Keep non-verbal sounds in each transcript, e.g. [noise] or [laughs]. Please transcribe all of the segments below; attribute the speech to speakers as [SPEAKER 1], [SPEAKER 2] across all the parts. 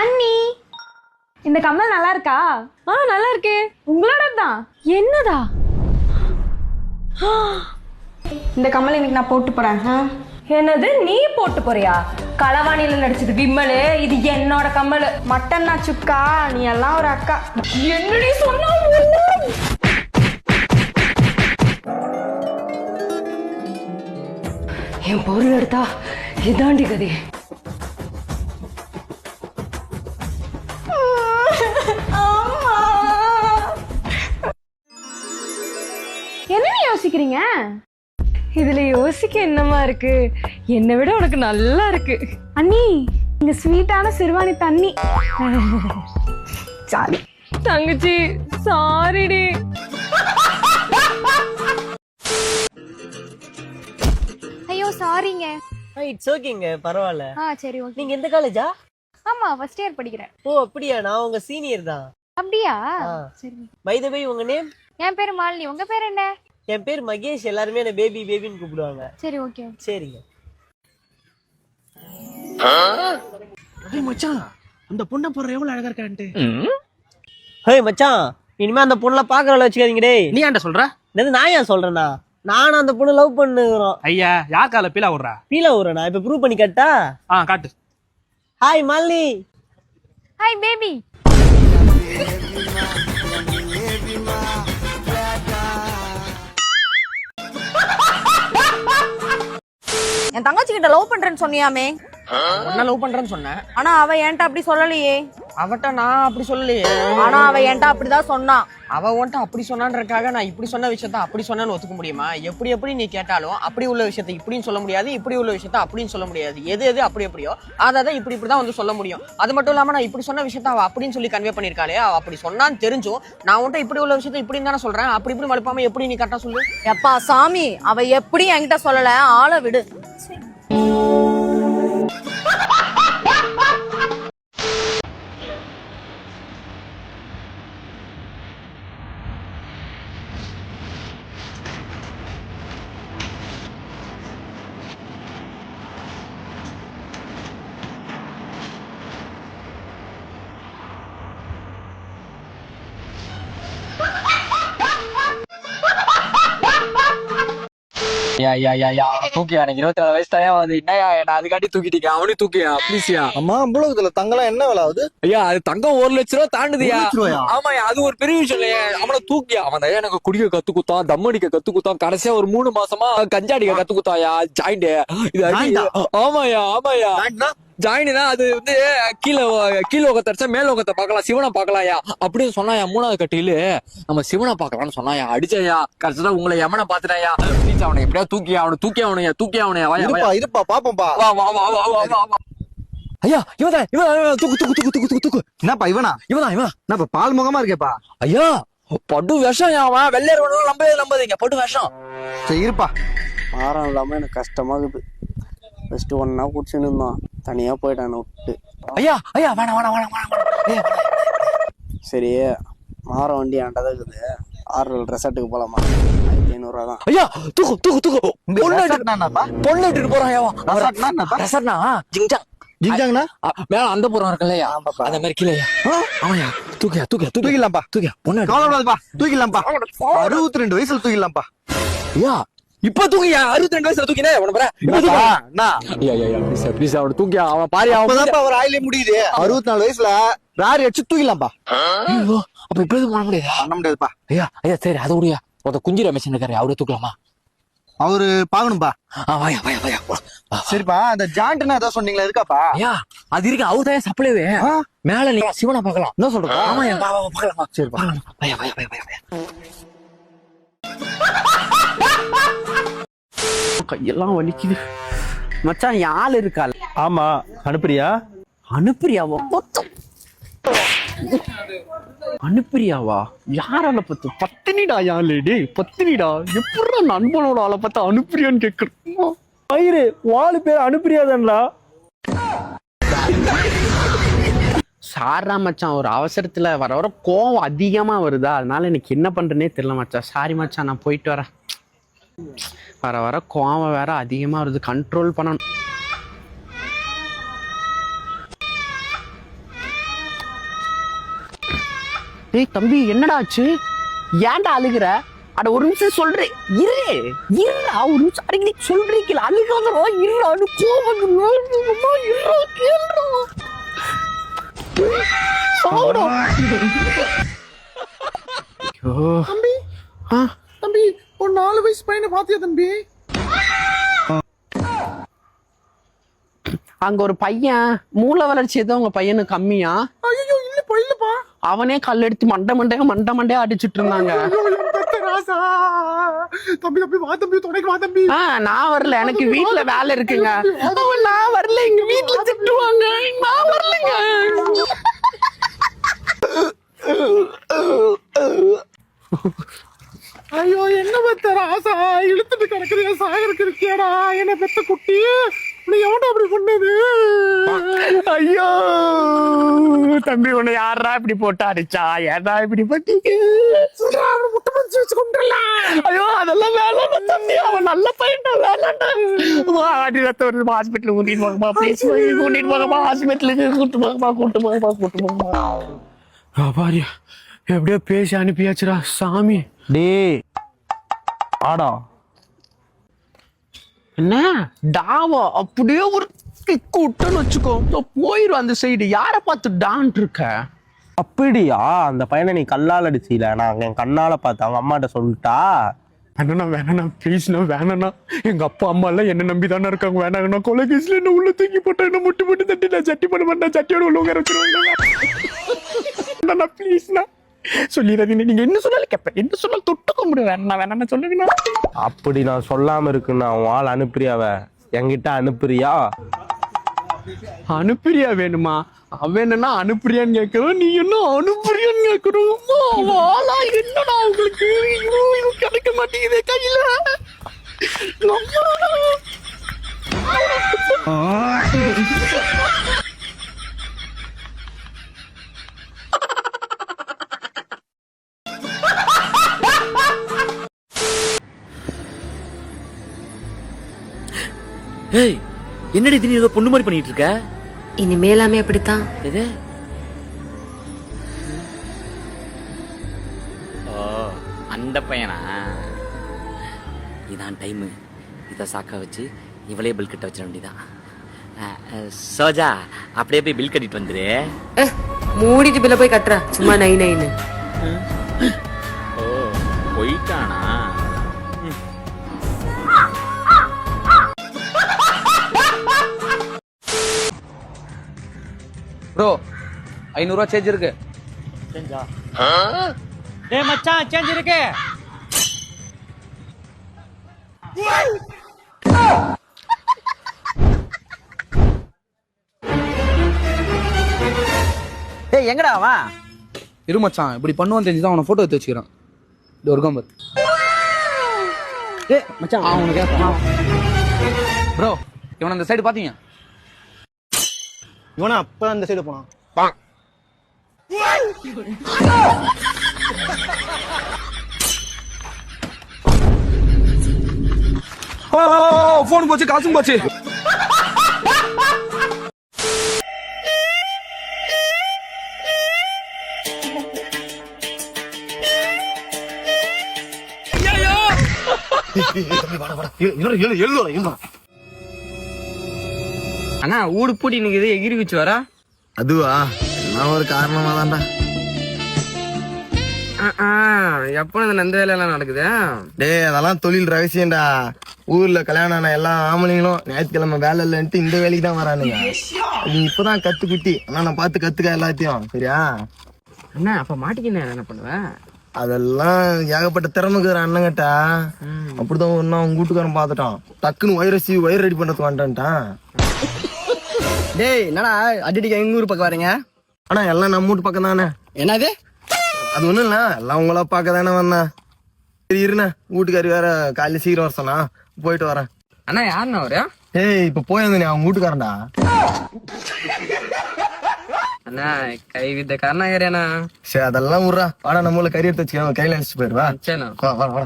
[SPEAKER 1] அண்ணி. இந்த கம்மல் நல்லா இருக்கா
[SPEAKER 2] ஆ நல்லா இருக்கே
[SPEAKER 1] உங்களோட தான்
[SPEAKER 2] என்னதா?
[SPEAKER 1] இந்த கம்மல் இன்னைக்கு நான் போட்டு போறேன். ஆ?
[SPEAKER 2] என்னது? நீ போட்டு போறியா? களவாணியில நடிச்சது விம்மலு. இது என்னோட கம்மல்.
[SPEAKER 1] மட்டன் நான் சுக்கா. நீ எல்லாம் ஒரு அக்கா.
[SPEAKER 2] என்னடி சொன்னா என் பொருள் எடுத்தா இதாண்டி கதி.
[SPEAKER 1] யோசிக்கிறீங்க
[SPEAKER 2] இதுல யோசிக்க என்னமா இருக்கு? என்னை விட உனக்கு நல்லா இருக்கு.
[SPEAKER 1] அண்ணி இங்க ஸ்வீட்டான சிறுவாணி தண்ணி. சாரி
[SPEAKER 2] தங்கச்சி சாரிடி
[SPEAKER 3] ஐயோ சாரிங்க
[SPEAKER 4] இட்ஸ் ஓகேங்க பரவாயில்ல.
[SPEAKER 3] ஆ சரி ஓகே
[SPEAKER 4] நீங்க எந்த காலேஜா
[SPEAKER 3] ஆமா ஃபர்ஸ்ட் இயர் படிக்கிறேன்.
[SPEAKER 4] ஓ அப்படியா? நான் உங்க சீனியர் தான்.
[SPEAKER 3] அப்படியா. சரி.
[SPEAKER 4] பை த பை உங்க நேம்
[SPEAKER 3] என் பேரு மாலினி. உங்க பேர் என்ன?
[SPEAKER 4] என் பேர் மகேஷ். எல்லாருமே என்ன பேபி பேபின்னு கூப்பிடுவாங்க.
[SPEAKER 3] சரி ஓகே
[SPEAKER 4] சரிங்க.
[SPEAKER 5] ஏய் மச்சான் அந்த பொண்ணை போடுற எவ்வளவு அழகா இருக்கான்ட்டு
[SPEAKER 4] ஹேய் மச்சான் இனிமே அந்த பொண்ணை பாக்குற வச்சுக்காதீங்க டேய்.
[SPEAKER 5] நீ ஏன்டா சொல்ற?
[SPEAKER 4] என்னது நான் ஏன் சொல்றேனா நானும் அந்த பொண்ணை லவ் பண்ணுகிறோம்.
[SPEAKER 5] ஐயா யார் கால பீலா விடுறா
[SPEAKER 4] ஆகுறேன் நான் இப்ப ப்ரூவ் பண்ணி கட்டா?
[SPEAKER 5] ஆ காட்டு.
[SPEAKER 4] ஹாய் மாலினி
[SPEAKER 3] ஹாய் பேபி
[SPEAKER 6] என் தங்கச்சி கிட்ட லவ் பண்றேன்னு சொன்னியாமே?
[SPEAKER 5] உன்ன லவ் பண்றேன்னு சொன்னேன்.
[SPEAKER 6] ஆனா அவ என்கிட்ட அப்படி சொல்லலையே?
[SPEAKER 5] அவட்ட நான் அப்படி சொல்லலையே.
[SPEAKER 6] ஆனா அவ என்கிட்ட அப்படிதான் சொன்னான்.
[SPEAKER 5] அவ உன்ட்ட அப்படி சொன்னான்றக்காக நான் இப்படி சொன்ன விஷயத்த அப்படி சொன்னேன்னு ஒத்துக்க முடியுமா? எப்படி எப்படி நீ கேட்டாலும் அப்படி உள்ள விஷயத்த இப்படின்னு சொல்ல முடியாது இப்படி உள்ள விஷயத்த அப்படின்னு சொல்ல முடியாது. எது எது அப்படி எப்படியோ அதை தான் இப்படி இப்படி தான் வந்து சொல்ல முடியும். அது மட்டும் இல்லாம நான் இப்படி சொன்ன விஷயத்த அவ அப்படின்னு சொல்லி கன்வே பண்ணிருக்காளே அவ அப்படி சொன்னான்னு தெரிஞ்சும் நான் உன்ட்ட இப்படி உள்ள விஷயத்த இப்படின்னு தானே சொல்றேன் அப்படி இப்படி மழுப்பாம எப்படி நீ கரெக்டா சொல்லு?
[SPEAKER 6] எப்பா சாமி அவ எப்படி என்கிட்ட சொல்லல ஆளை விடு.
[SPEAKER 7] தூக்கியா? எனக்கு இருபத்தி நாலு வயசு தான் வந்து என்னயா நான் அதுக்காட்டி தூக்கிட்டீங்க அவனையும் தூக்கியா ப்ளீஸ்யா
[SPEAKER 8] அம்மா புலகத்துல தங்கலாம் என்ன விலை ஆகுது
[SPEAKER 7] ஐயா அது தங்கம் ஒரு லட்ச ரூபா தாண்டுதுயா? ஆமாயா அது ஒரு பெரிய விஷயம் இல்லையா. அவனை தூக்கியா. அவன் எனக்கு குடிக்க கத்து குத்தான் தம் அடிக்க கத்து குத்தான் கடைசியா ஒரு மூணு மாசமா கஞ்சா அடிக்க கத்து குத்தாயா ஜாயிண்ட் இது ஆமாயா ஆமாயா? ஜாயினா அது வந்து கீழே கீழே உகத்தை அடிச்சா மேல உகத்தை பார்க்கலாம் சிவனை பார்க்கலாம்யா அப்படின்னு சொன்னாயா மூணாவது கட்டியில. நம்ம சிவனை பார்க்கலாம்னு சொன்னாயா அடிச்சாயா கடைசியா உங்களை யமனை பாத்துட்டாயா ப்ளீஸ் அவனை எப்படியா தூக்கி அவனை தூக்கி அவனையா தூக்கி அவனையா.
[SPEAKER 8] இருப்பா இருப்பா பாப்போம்பா.
[SPEAKER 7] வா வா வா வா வா வா வா. ஐயா இவன் இவன் தூக்கு தூக்கு தூக்கு தூக்கு தூக்கு.
[SPEAKER 8] என்னப்பா இவனா?
[SPEAKER 7] இவன் இவன்
[SPEAKER 8] என்னப்பா பால் முகமா இருக்கேப்பா?
[SPEAKER 7] ஐயா படு விஷம் அவன் வெள்ளையர் வேணும் நம்பவே நம்பாதீங்க படு விஷம்.
[SPEAKER 8] சரி இருப்பா.
[SPEAKER 9] ஆரம் இல்லாம எனக்கு கஷ்டமாகுது. ஃபர்ஸ்ட் ஒன்னா குடிச்சுன்னு இருந்தோம். தனியா போயிட்டான் விட்டு.
[SPEAKER 7] ஐயா ஐயா வேணாம் வேணாம் வேணாம்.
[SPEAKER 9] சரி மாரம் வண்டி ஆண்டா தான் இருக்குது ஆறு ரெசார்ட்டுக்கு போலாமா? ஐநூறுரூவா தான்
[SPEAKER 7] ஐயா தூக்கு தூக்கு தூக்கு. பொண்ணு எடுத்துட்டு போறான் ஐயா
[SPEAKER 8] ரெசார்ட்னா
[SPEAKER 7] ஜிங்ஜாங்.
[SPEAKER 8] ஜிங்ஜாங்கண்ணா
[SPEAKER 7] அ, மேல அந்த புறம் இருக்குல்லையா. அந்த மாதிரி கீழே ஆமாயா தூக்கியா தூக்கியா தூக்கி
[SPEAKER 8] தூக்கிடலாம்ப்பா.
[SPEAKER 7] தூக்கியா பொண்ணு
[SPEAKER 8] கவலைப்படாதப்பா. தூக்கிடலாம்ப்பா. அறுபத்தி ரெண்டு வயசுல தூக்கிடலாம்ப்பா.
[SPEAKER 7] ஐயா இப்ப தூக்கியா அறுபத்தி ரெண்டு வயசுல தூக்கினே? ஐயா ப்ளீஸ் அவனை தூக்கியா அவன் பாரு அவன்
[SPEAKER 8] அவர் ஆயிலே முடியுது. அறுபத்தி நாலு வயசுல ராரி அடிச்சு தூக்கிடலாம்ப்பா
[SPEAKER 7] ஐயோ, அப்ப இப்ப எதுவும் பண்ண முடியாதா?
[SPEAKER 8] பண்ண முடியாதுப்பா.
[SPEAKER 7] ஐயா ஐயா சரி அதை விடியா ஒருத்த குஞ்சி ரமேஷன் இருக்காரு அவரே தூக்கலாமா?
[SPEAKER 8] அவரு பாக்கணும்பா.
[SPEAKER 7] வாயா வாயா வாயா.
[SPEAKER 8] சரிப்பா அந்த ஜாண்ட்னா ஏதோ சொன்னீங்களா இருக்காப்பா
[SPEAKER 7] ஐயா அது இருக்கு அவர் தான் சப்ளைவே? மேல நீ சிவனை பார்க்கலாம்.
[SPEAKER 8] என்ன சொல்றப்பா
[SPEAKER 7] ஆமாயா வா வா பார்க்கலாம்.
[SPEAKER 8] சரிப்பா.
[SPEAKER 7] வாயா வாயா வாயா வாயா.
[SPEAKER 9] கையெல்லாம் வலிக்குது. மச்சான் ஆள் இருக்காள்.
[SPEAKER 8] ஆமா அனுப்புறியா
[SPEAKER 9] அனுப்புறியாவா அனுப்புறியாவா யாரால பத்து பத்தினிடா யான் லேடி பத்தினிடா. எப்படி நண்பனோட ஆளை பார்த்தா அனுப்புறியான்னு கேக்குறோம்
[SPEAKER 8] பயிரு வாழு பேர் அனுப்புறியாதான்டா
[SPEAKER 9] சாரா மச்சான் ஒரு அவசரத்துல வர வர கோவம் அதிகமா வருதா? அதனால எனக்கு என்ன பண்றேனே தெரியல மச்சான். சாரி மச்சான் நான் போயிட்டு வரேன். வர வர கோவம் வேற அதிகமா வருது. கண்ட்ரோல் பண்ணணும். ஏய் தம்பி என்னடா ஆச்சு ஏன்டா அழுகுற? அட ஒரு நிமிஷம் சொல்றேன் இரு இருடா ஒரு நிமிஷம் அடிக்கடி சொல்றீங்களா அழுகாதடா இருடா அது கோவம் வருதுடா. இருடா கேளுடா. ஐயோ. ஆ,
[SPEAKER 8] தம்பி. ஒரு நாலு வயசு பையனை பாத்தியா தம்பி?
[SPEAKER 9] அங்க ஒரு பையன் மூளை வளர்ச்சி எதுவும் உங்க பையனுக்கு கம்மியா?
[SPEAKER 8] ஐயோ இல்லப்பா இல்லப்பா
[SPEAKER 9] அவனே கல் எடுத்து மண்டை மண்டைய மண்டை மண்டையா அடிச்சிட்டு இருந்தாங்க.
[SPEAKER 8] தம்பி தம்பி வா தம்பி துணைக்கு வா தம்பி.
[SPEAKER 9] நான் வரல. எனக்கு வீட்ல வேலை இருக்குங்க. நான் வரல. எங்க வீட்ல திட்டுவாங்க. நான் வரலங்க. [laughs]
[SPEAKER 8] ஐயோ என்ன பெத்த ராசா இழுத்துட்டு கிடக்குறியா சாகருக்கு இருக்கியாடா. என்ன பெத்த குட்டி? நீ எவன்டா அப்படி பண்ணது?
[SPEAKER 9] ஐயோ. தம்பி உன்னை யாரா இப்படி போட்டு அடிச்சா? ஏடா இப்படி பண்ணீங்க?
[SPEAKER 8] அவனை முட்டை வச்சு கொண்டுலாம்
[SPEAKER 9] ஐயோ அதெல்லாம் வேலைடா தம்பி. அவன் நல்ல பையன்டா வேலைடா வா அடி ரத்த வருது. ஹாஸ்பிட்டல் கூட்டிட்டு போங்கப்பா ப்ளீஸ் கூட்டிட்டு போங்கப்பா ஹாஸ்பிட்டலுக்கு கூட்டு போங்கப்பா கூட்டு போங்கப்பா கூட்டு போங்கப்பா பாரு எப்படியோ பேசி அனுப்பியாச்சுடா சாமி.
[SPEAKER 10] டேய் ஆடா
[SPEAKER 9] என்ன? டாவா அப்படியே ஒரு கிக்கு விட்டுன்னு வச்சுக்கோ போயிரும் அந்த சைடு யாரை பார்த்து டான் இருக்க?
[SPEAKER 10] அப்படியா? அந்த பையனை நீ கல்லால் அடிச்சில. நான் என் கண்ணால பார்த்தேன். அவங்க அம்மாட்ட சொல்லிட்டா?
[SPEAKER 9] வேணா வேணா ப்ளீஸ்ண்ணா வேணாண்ணா. எங்க அப்பா அம்மா எல்லாம் என்ன நம்பி தானே இருக்காங்க. வேணாங்கண்ணா கொலை கேஸ்ல என்ன உள்ள தூக்கி போட்டா என்ன முட்டு முட்டு தட்டி நான் சட்டி பண்ண மாட்டேன் சட்டியோட உள்ள உட்கார வச்சிருவாங்க ப்ளீஸ்ண்ணா சொல்லிடாதீங்க. நீங்க என்ன சொன்னாலும் கேட்பேன் என்ன சொன்னாலும் தொட்டுக்க முடியும் வேணா வேணா சொல்லுங்கண்ணா
[SPEAKER 10] அப்படி நான் சொல்லாம இருக்குன்னா உன் ஆள் அனுப்புறியாவ? என்கிட்ட அனுப்புறியா?
[SPEAKER 9] அனுப்புறியா வேணுமா? அவன் என்னன்னா அனுப்புறியான்னு கேட்கறோம் நீ என்ன அனுப்புறியான்னு கேட்கறோம் ஆளா என்னடா உங்களுக்கு? கிடைக்க மாட்டேங்குதே கையில.
[SPEAKER 11] ஏய் என்னடி திடீர்னு ஏதோ பொண்ணு மாதிரி பண்ணிட்டு இருக்க?
[SPEAKER 12] இனிமேலாமே அப்படித்தான்.
[SPEAKER 11] எது? ஓ அந்த பையனா? இதான் டைமு இதை சாக்கா வச்சு இவளே பில் கட்ட வச்சிட வேண்டியதான் சோஜா அப்படியே போய் பில் கட்டிட்டு வந்துரு.
[SPEAKER 12] மூடிட்டு பில்ல போய் கட்டுற. சும்மா நை நைன்னு.
[SPEAKER 11] ஓ போயிட்டானா?
[SPEAKER 13] ப்ரோ ஐநூறுரூவா சேஞ்ச் இருக்கு.
[SPEAKER 10] டேய் மச்சான் சேஞ்ச் இருக்கு.
[SPEAKER 6] ஏய் எங்கடா அவன்?
[SPEAKER 13] இரு மச்சான் இப்படி பண்ணுவான்னு தெரிஞ்சுதான் அவனை போட்டோ எடுத்து வச்சுக்கிறான். இது ஒரு கம்பர்
[SPEAKER 6] ஏய் மச்சான்
[SPEAKER 13] அவனுக்கு ப்ரோ இவனை அந்த சைடு பாத்தீங்க?
[SPEAKER 8] இவனா அப்ப அந்த சைடு போனான்
[SPEAKER 13] போன் போச்சு காசும் போச்சு
[SPEAKER 6] அண்ணா ஊடு பூட்டி நிக்குது எகிரி வச்சு வரா
[SPEAKER 8] அதுவா? நான் ஒரு காரணமா தான்டா
[SPEAKER 6] எப்போ இந்த வேலையெல்லாம் நடக்குது?
[SPEAKER 8] டேய் அதெல்லாம் தொழில் ரகசியம்டா. ஊர்ல கல்யாணம் ஆன எல்லா ஆம்பளைங்களும் ஞாயிற்றுக்கிழமை வேலை இல்லைன்ட்டு இந்த வேலைக்கு தான் வரானுங்க. நீ இப்பதான் கத்துக்குட்டி. ஆனா நான் பார்த்து கத்துக்க எல்லாத்தையும் சரியா?
[SPEAKER 6] அண்ணா அப்ப மாட்டிக்கின என்ன பண்ணுவேன்
[SPEAKER 8] அதெல்லாம் ஏகப்பட்ட திறமைக்குற அண்ணங்கிட்ட. அப்படிதான் ஒன்னும் அவங்க வீட்டுக்காரன் பார்த்துட்டான். டக்குன்னு வைரஸ் வயிறு ரெடி பண்றதுக்கு வந்துட்டான்ட்டான்
[SPEAKER 6] டேய் என்னடா? அடிடிக்க எங்க ஊர் பக்கம் வரீங்க?
[SPEAKER 8] ஆனா எல்லாம் நம்ம வீட்டு பக்கம் தானே?
[SPEAKER 6] என்னது?
[SPEAKER 8] அது ஒண்ணும் இல்ல எல்லாம் உங்களா பார்க்க தானே வந்தேன். சரி இருண்ணே. வீட்டுக்காரி வேற காலையில சீக்கிரம் வர சொன்னா. போயிட்டு வரேன்.
[SPEAKER 6] அண்ணா யாருண்ணா அவரு?
[SPEAKER 8] ஏய் இப்ப போயிருந்தேன் அவங்க வீட்டுக்காரன்டா.
[SPEAKER 6] அண்ணா கை வித்த கருணாகரேண்ணா.
[SPEAKER 8] சரி அதெல்லாம் விட்றா. வாடா நம்ம ஊர்ல கறி எடுத்து வச்சுக்கலாம். கையில அடிச்சுட்டு போயிடுவா
[SPEAKER 6] சரிண்ணா
[SPEAKER 8] வா வா வா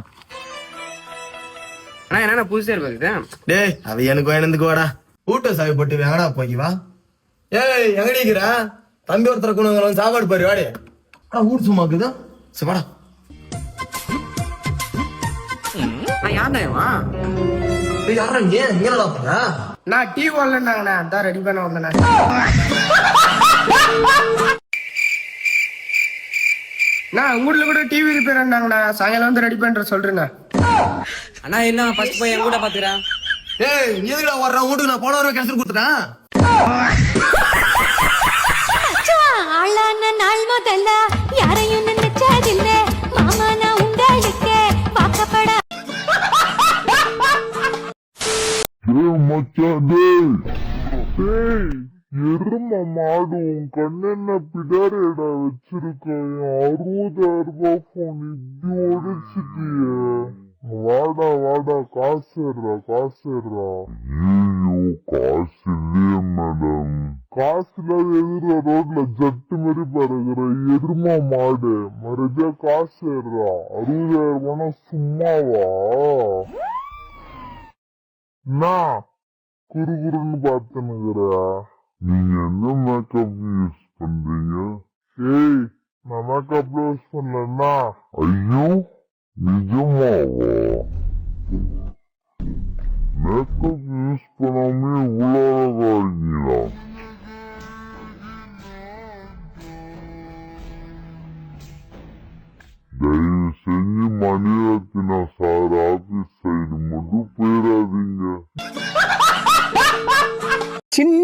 [SPEAKER 6] அண்ணா என்னண்ணா புதுசா இருக்குது
[SPEAKER 8] டேய் அது எனக்கு வேணுந்துக்கு வாடா. ஊட்ட சாவி போட்டு எங்கடா போய் வா? ஏய் எங்கடி இருக்கிற? தம்பி ஒருத்தர் கொண்டு வந்து சாப்பாடு பாரு வாடி. ஆனா ஊர் சும்மா இருக்குதா. சரி வாடா.
[SPEAKER 10] யாருண்ணா
[SPEAKER 8] யாரா நீ நீ என்னடா பண்ண
[SPEAKER 10] நான் டீ வரலன்னாங்கண்ணா. அதான் ரெடி பண்ண வந்தேண்ணா. நான் உங்க வீட்ல கூட டிவி ரிப்பேர் ஆனாங்கண்ணா. சாயங்காலம் வந்து ரெடி பண்ற சொல்றேண்ணா.
[SPEAKER 6] அண்ணா என்ன? ஃபர்ஸ்ட் போய் என் கூட பாத்துக்கிறேன்.
[SPEAKER 8] ஏய் நீ எதுக்குடா வர்ற வீட்டுக்கு நான் போன வாரம் கேன்சல் கொடுத்துட்டேன்.
[SPEAKER 3] ஆளான நாள் முதல்ல யாரையும் நினைச்சதில்ல. மாமா நான் உங்களுக்கு வாக்கப்பட
[SPEAKER 14] எரும மாடு உன் கண்ணென்ன பிடாரேடா வச்சிருக்க? அறுபதாயிரம் ரூபாய் போன் இப்படி உடைச்சிட்டிய. வாடா வாடா காசுடுறா காசுடுறா ஐயோ காசு இல்லையே மேடம். காசுல எதிர ரோட்ல ஜட்டு மாதிரி பறகுற எரும மாடு. மறுபடியும் காசுடுறா அறுபதாயிரம் ரூபாய்னா சும்மாவா? நான் குறுகுறுன்னு பார்த்துனுக்குறா. நீங்க என்ன மேக்கப் யூஸ் பண்றீங்க? ஏய் நான் மேக்கப் யூஸ் பண்ணலன்னா? ஐயோ! videomova. Nesta de para me regular a galinha.